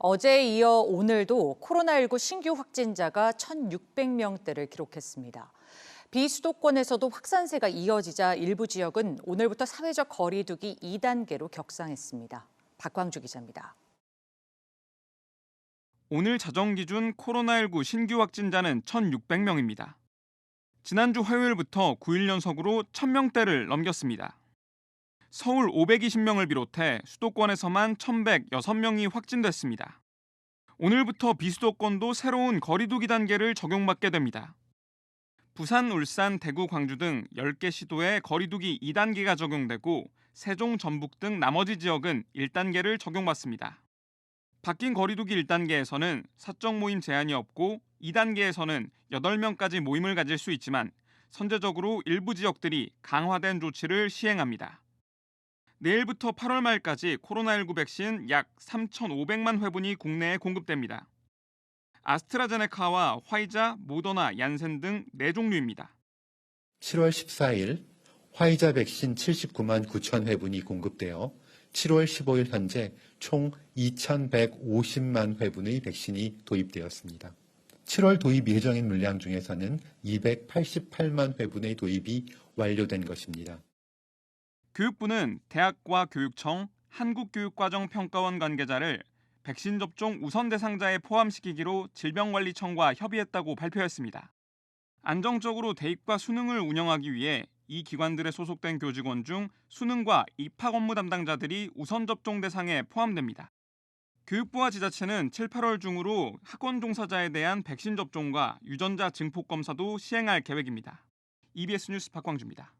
어제에 이어 오늘도 코로나19 신규 확진자가 1,600명대를 기록했습니다. 비수도권에서도 확산세가 이어지자 일부 지역은 오늘부터 사회적 거리두기 2단계로 격상했습니다. 박광주 기자입니다. 오늘 자정 기준 코로나19 신규 확진자는 1,600명입니다. 지난주 화요일부터 9일 연속으로 1,000명대를 넘겼습니다. 서울 520명을 비롯해 수도권에서만 1,106명이 확진됐습니다. 오늘부터 비수도권도 새로운 거리두기 단계를 적용받게 됩니다. 부산, 울산, 대구, 광주 등 10개 시도에 거리두기 2단계가 적용되고 세종, 전북 등 나머지 지역은 1단계를 적용받습니다. 바뀐 거리두기 1단계에서는 사적 모임 제한이 없고 2단계에서는 8명까지 모임을 가질 수 있지만 선제적으로 일부 지역들이 강화된 조치를 시행합니다. 내일부터 8월 말까지 코로나19 백신 약 3,500만 회분이 국내에 공급됩니다. 아스트라제네카와 화이자, 모더나, 얀센 등 4종류입니다. 7월 14일 화이자 백신 79만 9천 회분이 공급되어 7월 15일 현재 총 2,150만 회분의 백신이 도입되었습니다. 7월 도입 예정인 물량 중에서는 288만 회분의 도입이 완료된 것입니다. 교육부는 대학과 교육청, 한국교육과정평가원 관계자를 백신 접종 우선 대상자에 포함시키기로 질병관리청과 협의했다고 발표했습니다. 안정적으로 대입과 수능을 운영하기 위해 이 기관들에 소속된 교직원 중 수능과 입학 업무 담당자들이 우선 접종 대상에 포함됩니다. 교육부와 지자체는 7, 8월 중으로 학원 종사자에 대한 백신 접종과 유전자 증폭 검사도 시행할 계획입니다. EBS 뉴스 박광주입니다.